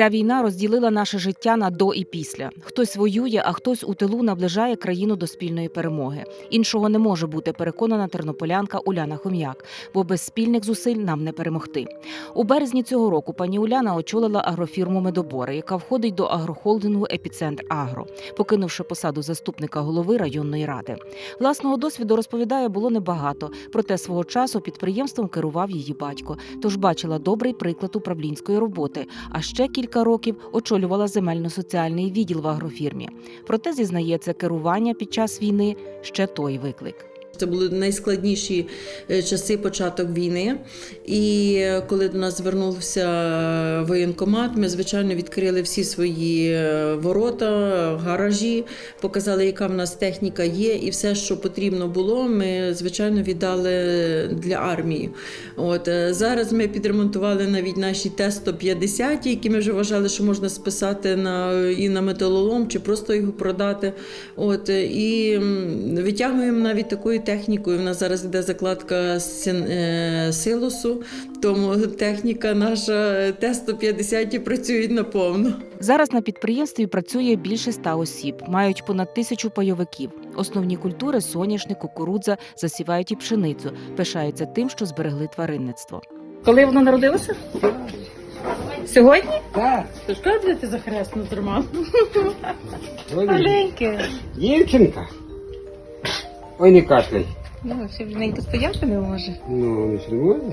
Ця війна розділила наше життя на до і після. Хтось воює, а хтось у тилу наближає країну до спільної перемоги. Іншого не може бути, переконана тернополянка Уляна Хом'як, бо без спільних зусиль нам не перемогти. У березні цього року пані Уляна очолила агрофірму Медобори, яка входить до агрохолдингу Епіцентр Агро, покинувши посаду заступника голови районної ради. Власного досвіду розповідає, було небагато, проте свого часу підприємством керував її батько, тож бачила добрий приклад управлінської роботи. А ще кілька років очолювала земельно-соціальний відділ в агрофірмі. Проте зізнається, керування під час війни ще той виклик. Це були найскладніші е, часи початок війни. І е, коли до нас звернувся воєнкомат, ми звичайно відкрили всі свої е, ворота, гаражі, показали, яка в нас техніка є, і все, що потрібно було, ми звичайно віддали для армії. От зараз ми підремонтували навіть наші Т-150, які ми вже вважали, що можна списати на і на металолом, чи просто його продати. От і витягуємо навіть такою технікою. У нас зараз йде закладка е, силосу, тому техніка наша Т-150 працюють наповну. Зараз на підприємстві працює більше ста осіб, мають понад тисячу пайовиків. Основні культури соняшник, кукурудза, засівають і пшеницю, пишаються тим, що зберегли тваринництво. Коли вона народилася? Сьогодні? Так, Тож де ти за хресну тримав? Маленьке. дівчинка. Ой, не кашляй. Ну, ще бідненько стояти не може. Ну, не червоне.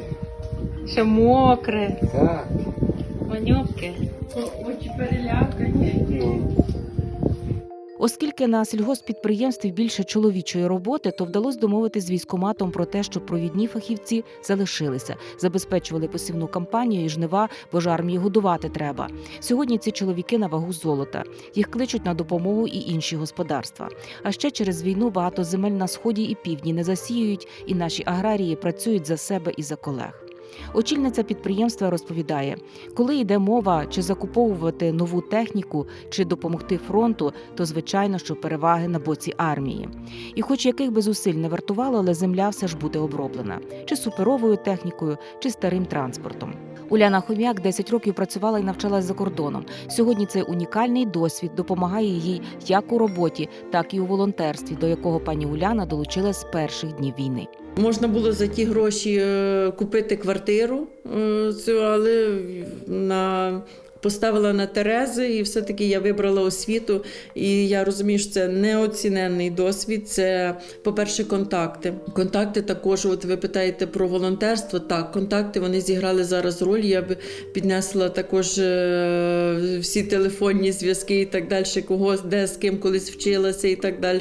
Ще мокре, Так. маньовке. Очі перелякані. Ну. Оскільки на сільгоспідприємстві більше чоловічої роботи, то вдалося домовитись з військоматом про те, щоб провідні фахівці залишилися, забезпечували посівну кампанію і жнива, бо ж армії годувати треба. Сьогодні ці чоловіки на вагу золота. Їх кличуть на допомогу і інші господарства. А ще через війну багато земель на сході і півдні не засіюють, і наші аграрії працюють за себе і за колег. Очільниця підприємства розповідає, коли йде мова чи закуповувати нову техніку, чи допомогти фронту, то звичайно, що переваги на боці армії. І, хоч яких би зусиль не вартувало, але земля все ж буде оброблена чи суперовою технікою, чи старим транспортом. Уляна Хом'як 10 років працювала і навчалась за кордоном. Сьогодні цей унікальний досвід допомагає їй як у роботі, так і у волонтерстві, до якого пані Уляна долучилась з перших днів війни. Можна було за ті гроші е, купити квартиру, е, але на. Поставила на Терези, і все-таки я вибрала освіту. І я розумію, що це неоціненний досвід. Це, по-перше, контакти. Контакти також, от ви питаєте про волонтерство. Так, контакти вони зіграли зараз роль. Я б піднесла також е, всі телефонні зв'язки і так далі, кого де з ким колись вчилася і так далі.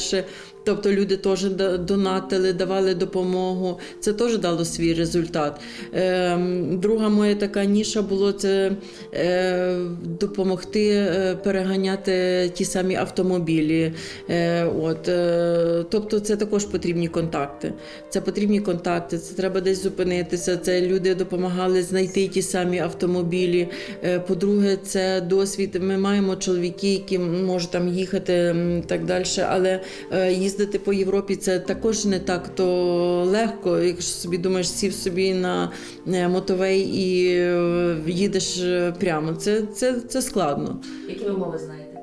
Тобто люди теж донатили, давали допомогу. Це теж дало свій результат. Ем, Друга моя така ніша було це е, допомогти е, переганяти ті самі автомобілі. Е, От, е, тобто це також потрібні контакти. Це потрібні контакти, це треба десь зупинитися. Це люди допомагали знайти ті самі автомобілі. По-друге, це досвід. Ми маємо чоловіки, які можуть там їхати так далі, але їздити по Європі це також не так то легко. Якщо собі думаєш, сів собі на мотовей і їдеш прямо. Це, це, це складно. Які ви мови знаєте?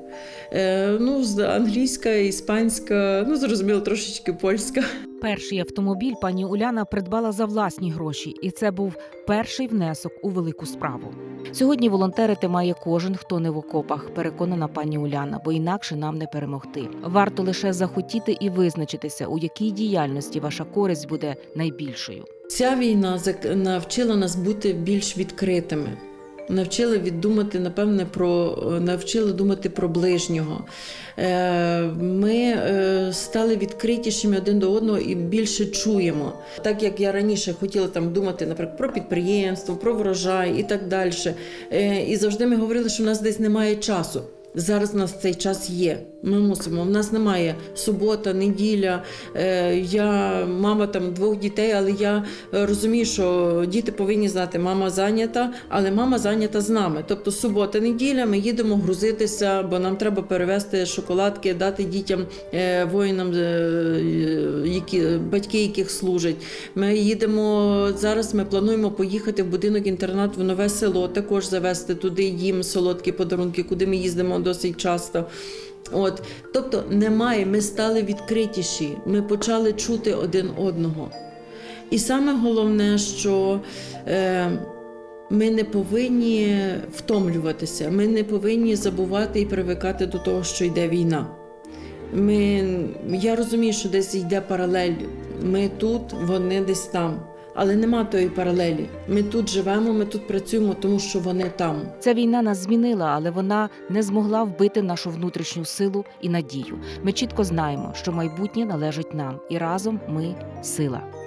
Е, Ну, з- англійська, іспанська, ну зрозуміло, трошечки польська. Перший автомобіль пані Уляна придбала за власні гроші, і це був перший внесок у велику справу. Сьогодні волонтерити має кожен, хто не в окопах, переконана пані Уляна, бо інакше нам не перемогти. Варто лише захотіти і визначитися, у якій діяльності ваша користь буде найбільшою. Ця війна зак- навчила нас бути більш відкритими. Навчила віддумати, напевне, про навчила думати про ближнього. Е, Ми е, стали відкритішими один до одного і більше чуємо. Так як я раніше хотіла там думати, наприклад, про підприємство, про врожай і так далі. Е, І завжди ми говорили, що в нас десь немає часу. Зараз у нас цей час є. Ми мусимо. У нас немає субота, неділя. Е, я мама там двох дітей, але я розумію, що діти повинні знати, мама зайнята, але мама зайнята з нами. Тобто субота, неділя, ми їдемо грузитися, бо нам треба перевезти шоколадки, дати дітям е, воїнам, е, які батьки яких служать. Ми їдемо зараз. Ми плануємо поїхати в будинок інтернат в нове село, також завести туди їм солодкі подарунки, куди ми їздимо досить часто. От, тобто немає, ми стали відкритіші, ми почали чути один одного. І саме головне, що е, ми не повинні втомлюватися, ми не повинні забувати і привикати до того, що йде війна. Ми, я розумію, що десь йде паралель. Ми тут, вони десь там. Але нема тої паралелі. Ми тут живемо, ми тут працюємо, тому що вони там. Ця війна нас змінила, але вона не змогла вбити нашу внутрішню силу і надію. Ми чітко знаємо, що майбутнє належить нам, і разом ми сила.